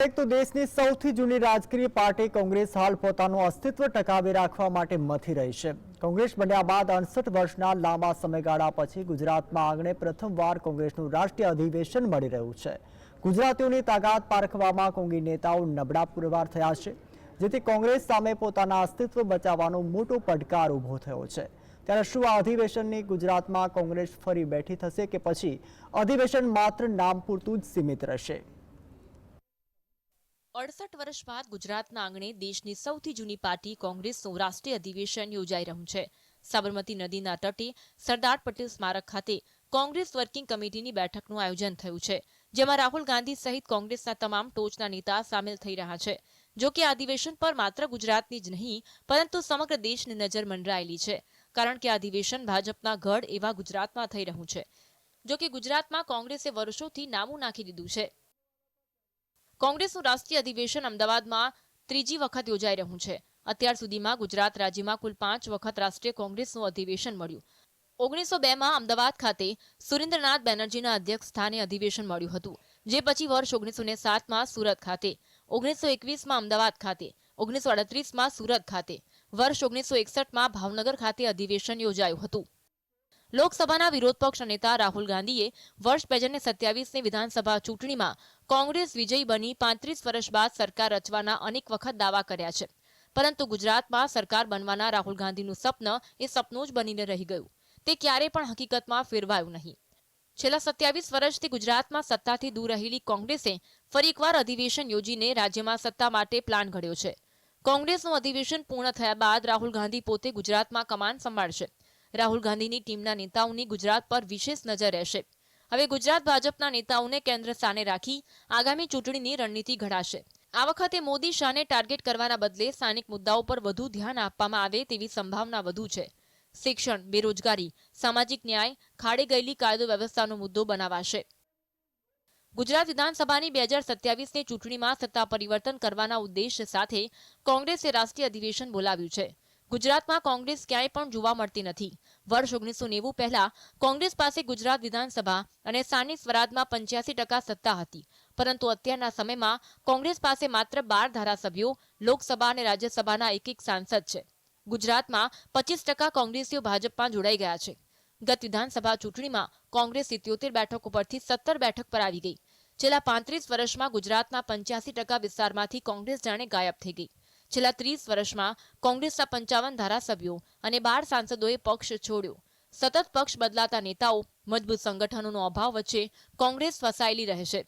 એક તો દેશની સૌથી જૂની રાજકીય પાર્ટી કોંગ્રેસ હાલ પોતાનું અસ્તિત્વ ટકાવી રાખવા માટે મથી રહી છે. કોંગ્રેસ બન્યા બાદ અડસઠ વર્ષના લાંબા સમયગાળા પછી ગુજરાતમાં આંગણે પ્રથમવાર કોંગ્રેસનું રાષ્ટ્રીય અધિવેશન મળી રહ્યું છે. ગુજરાતીઓની તાકાત પારખવામાં કોંગી નેતાઓ નબળા પુરવાર થયા છે, જેથી કોંગ્રેસ સામે પોતાના અસ્તિત્વ બચાવવાનો મોટો પડકાર ઊભો થયો છે. ત્યારે શું આ અધિવેશનની ગુજરાતમાં કોંગ્રેસ ફરી બેઠી થશે કે પછી અધિવેશન માત્ર નામ પૂરતું જ સીમિત રહેશે? અડસઠ વર્ષ બાદ ગુજરાતના આંગણે દેશની સૌથી જૂની પાર્ટી કોંગ્રેસનું રાષ્ટ્રીય અધિવેશન યોજાઈ રહ્યું છે. સાબરમતી નદીના તટે સરદાર પટેલ સ્મારક ખાતે કોંગ્રેસ વર્કિંગ કમિટીની બેઠકનું આયોજન થયું છે, જેમાં રાહુલ ગાંધી સહિત કોંગ્રેસના તમામ ટોચના નેતા સામેલ થઈ રહ્યા છે. જો કે આ અધિવેશન પર માત્ર ગુજરાતની જ નહીં, પરંતુ સમગ્ર દેશની નજર મંડરાયેલી છે, કારણ કે આ અધિવેશન ભાજપના ગઢ એવા ગુજરાતમાં થઈ રહ્યું છે. જો કે ગુજરાતમાં કોંગ્રેસે વર્ષોથી નામું નાખી દીધું છે. કોંગ્રેસનું રાષ્ટ્રીય અધિવેશન અમદાવાદમાં ત્રીજી વખત યોજાઈ રહ્યું છે. અત્યાર સુધીમાં ગુજરાત રાજ્યમાં કુલ પાંચ વખત રાષ્ટ્રીય કોંગ્રેસનું અધિવેશન મળ્યું. ઓગણીસો બેમાં અમદાવાદ ખાતે સુરેન્દ્રનાથ બેનર્જીના અધ્યક્ષ સ્થાને અધિવેશન મળ્યું હતું, જે પછી વર્ષ ઓગણીસો ને સાતમાં સુરત ખાતે, ઓગણીસો એકવીસમાં અમદાવાદ ખાતે, ઓગણીસો અડત્રીસમાં સુરત ખાતે, વર્ષ ઓગણીસો એકસઠમાં ભાવનગર ખાતે અધિવેશન યોજાયું હતું. લોકસભાના વિરોધ પક્ષ નેતા રાહુલ ગાંધીએ વર્ષ બે હજાર સત્યાવીસની વિધાનસભા ચૂંટણીમાં કોંગ્રેસ વિજયી બની પાંત્રીસ વર્ષ બાદ સરકાર રચવાના અનેક વખત દાવા કર્યા છે. પરંતુ ગુજરાતમાં સરકાર બનવાના રાહુલ ગાંધીનું સપન એ સપનું જ બનીને રહી ગયું. તે ક્યારેય પણ હકીકતમાં ફેરવાયું નહીં. છેલ્લા સત્યાવીસ વર્ષથી ગુજરાતમાં સત્તાથી દૂર રહેલી કોંગ્રેસે ફરી એકવાર અધિવેશન યોજીને રાજ્યમાં સત્તા માટે પ્લાન ઘડ્યો છે. કોંગ્રેસનું અધિવેશન પૂર્ણ થયા બાદ રાહુલ ગાંધી પોતે ગુજરાતમાં કમાન સંભાળશે. રાહુલ ગાંધીની ટીમના નેતાઓની ગુજરાત પર વિશેષ નજર રહેશે. હવે ગુજરાત ભાજપના નેતાઓને કેન્દ્ર સ્થાને રાખી આગામી ચૂંટણીની રણનીતિ ઘડાશે. આ વખતે મોદી શાહને ટાર્ગેટ કરવાના બદલે સ્થાનિક મુદ્દાઓ પર વધુ ધ્યાન આપવામાં આવે તેવી સંભાવના વધુ છે. શિક્ષણ, બેરોજગારી, સામાજિક ન્યાય, ખાડે ગયેલી કાયદો વ્યવસ્થાનો મુદ્દો બનાવાશે. ગુજરાત વિધાનસભાની બે હજાર સત્યાવીસની ચૂંટણીમાં સત્તા પરિવર્તન કરવાના ઉદ્દેશ સાથે કોંગ્રેસે રાષ્ટ્રીય અધિવેશન બોલાવ્યું છે. ગુજરાતમાં કોંગ્રેસ ક્યાંય પણ જોવા મળતી નથી. વર્ષ ઓગણીસો નેવું પહેલા કોંગ્રેસ પાસે ગુજરાત વિધાનસભા અને સ્થાનિક સ્વરાજમાં પંચ્યાસી ટકા સત્તા હતી. પરંતુ અત્યારના સમયમાં કોંગ્રેસ પાસે માત્ર બાર ધારાસભ્યો, લોકસભા અને રાજ્યસભાના એક એક સાંસદ છે. ગુજરાતમાં પચીસ ટકા કોંગ્રેસીઓ ભાજપમાં જોડાઈ ગયા છે. ગત વિધાનસભા ચૂંટણીમાં કોંગ્રેસ સિત્યોતેર બેઠકો પરથી સત્તર બેઠક પર આવી ગઈ. છેલ્લા પાંત્રીસ વર્ષમાં ગુજરાતના પંચ્યાસી ટકા વિસ્તારમાંથી કોંગ્રેસ જાણે ગાયબ થઈ ગઈ. છેલ્લા ત્રીસ વર્ષમાં કોંગ્રેસના પંચાવન ધારાસભ્યો અને બાર સાંસદોએ પક્ષ છોડ્યો. સતત પક્ષ બદલાતા નેતાઓ મજબૂત સંગઠનોનો અભાવ વચ્ચે કોંગ્રેસ ફસાયેલી રહેશે.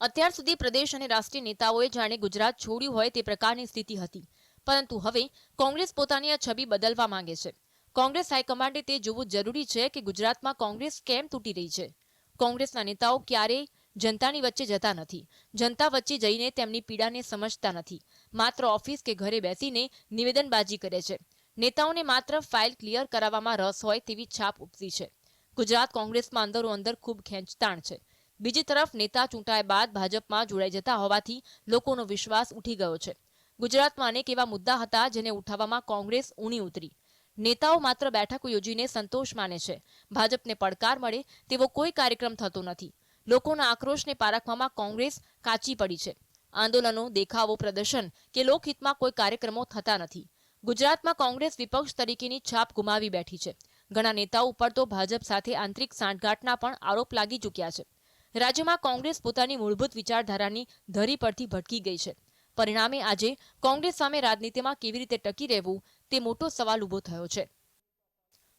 અત્યાર સુધી પ્રદેશ અને રાષ્ટ્રીય નેતાઓએ જાણે ગુજરાત છોડ્યું હોય તે પ્રકારની સ્થિતિ હતી. પરંતુ હવે કોંગ્રેસ પોતાની આ છબી બદલવા માંગે છે. કોંગ્રેસ હાઈકમાન્ડે તે જોવું જરૂરી છે કે ગુજરાતમાં કોંગ્રેસ કેમ તૂટી રહી છે? કોંગ્રેસના નેતાઓ ક્યારેય જનતાની વચ્ચે જતા નથી. જનતા વચ્ચે જઈને તેમની પીડાને સમજતા નથી. માત્ર ઓફિસ કે ઘરે બેસીને નિવેદનબાજી કરે છે. નેતાઓને માત્ર ફાઇલ ક્લિયર કરાવવામાં રસ હોય તેવી છાપ ઉપસી છે. ગુજરાત કોંગ્રેસમાં અંદરો અંદર ખૂબ ખેંચતાણ છે. બીજી તરફ નેતા ચૂંટાયા બાદ ભાજપમાં જોડાઈ જતા હોવાથી લોકોનો વિશ્વાસ ઉઠી ગયો છે. ગુજરાતમાં અનેક એવા મુદ્દા હતા જેને ઉઠાવવામાં કોંગ્રેસ ઊણી ઉતરી. નેતાઓ માત્ર બેઠકો યોજીને સંતોષ માને છે. ભાજપને પડકાર મળે તેવો કોઈ કાર્યક્રમ થતો નથી. લોકોના આક્રોશને પારખવામાં કોંગ્રેસ કાચી પડી છે. આંદોલનો દેખાવો પ્રદર્શન કે લોકહિતમાં કોઈ કાર્યક્રમો થતા નથી. ગુજરાતમાં કોંગ્રેસ વિપક્ષ તરીકેની છાપ ગુમાવી બેઠી છે. ઘણા નેતાઓ ઉપર તો ભાજપ સાથે આંતરિક સાંઠગાંઠના પણ આરોપ લાગી ચૂક્યા છે. રાજ્યમાં કોંગ્રેસ પોતાની મૂળભૂત વિચારધારાની ધરી પરથી ભટકી ગઈ છે. પરિણામે આજે કોંગ્રેસ સામે રાજનીતિમાં કેવી રીતે ટકી રહેવું તે મોટો સવાલ ઊભો થયો છે.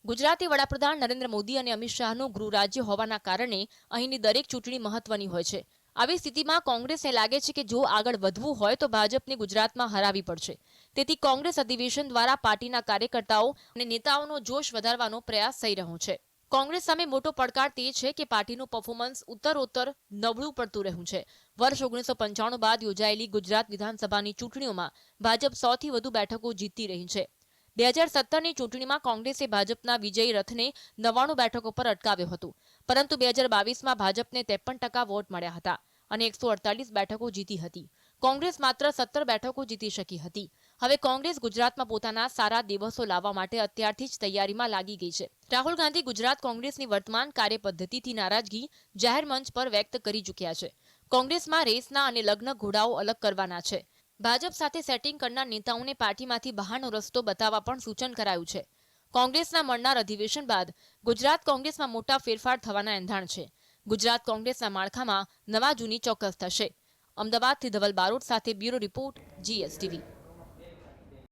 ગુજરાતી વડાપ્રધાન નરેન્દ્ર મોદી અને અમિત શાહનું ગૃહ રાજ્ય હોવાના કારણે અહીંની દરેક ચૂંટણી મહત્વની હોય છે. આવી સ્થિતિમાં કોંગ્રેસને લાગે છે કે જો આગળ વધવું હોય તો ભાજપને ગુજરાતમાં હરાવી પડશે. તેથી કોંગ્રેસ અધિવેશન દ્વારા પાર્ટીના કાર્યકર્તાઓ અને નેતાઓનો જોશ વધારવાનો પ્રયાસ થઈ રહ્યો છે. કોંગ્રેસ સામે મોટો પડકાર તે છે કે પાર્ટીનું પરફોર્મન્સ ઉત્તરોત્તર નબળું પડતું રહ્યું છે. વર્ષ ઓગણીસો પંચાણું બાદ યોજાયેલી ગુજરાત વિધાનસભાની ચૂંટણીઓમાં ભાજપ સૌથી વધુ બેઠકો જીતી રહી છે. બે હજાર સત્તરની ચૂંટણીમાં કોંગ્રેસે ભાજપના વિજય રથને નવ્વાણું બેઠકો પર અટકાવ્યો હતો. પરંતુ બે હજાર બાવીસમાં ભાજપને ત્રેપન ટકા વોટ મળ્યા હતા અને એકસો અડતાલીસ બેઠકો જીતી હતી. કોંગ્રેસ માત્ર સત્તર બેઠકો જીતી શકી હતી. હવે કોંગ્રેસ ગુજરાતમાં પોતાના સારા દિવસો લાવવા માટે અત્યારથી જ તૈયારીમાં લાગી ગઈ છે. રાહુલ ગાંધી ગુજરાત કોંગ્રેસની વર્તમાન કાર્યપદ્ધતિથી નારાજગી જાહેર મંચ પર વ્યક્ત કરી ચૂક્યા છે. કોંગ્રેસમાં રેસના અને લગ્ન ઘોડાઓ અલગ કરવાના છે. ભાજપ સાથે સેટિંગ કરનાર નેતાઓને પાર્ટીમાંથી બહારનો રસ્તો બતાવવા પણ સૂચન કરાયું છે. કોંગ્રેસના મળનાર અધિવેશન બાદ ગુજરાત કોંગ્રેસમાં મોટા ફેરફાર થવાના એંધાણ છે. ગુજરાત કોંગ્રેસના માળખામાં નવા જૂની ચોક્કસ થશે. અમદાવાદથી ધવલ બારોટ સાથે બ્યુરો રિપોર્ટ, જીએસટીવી.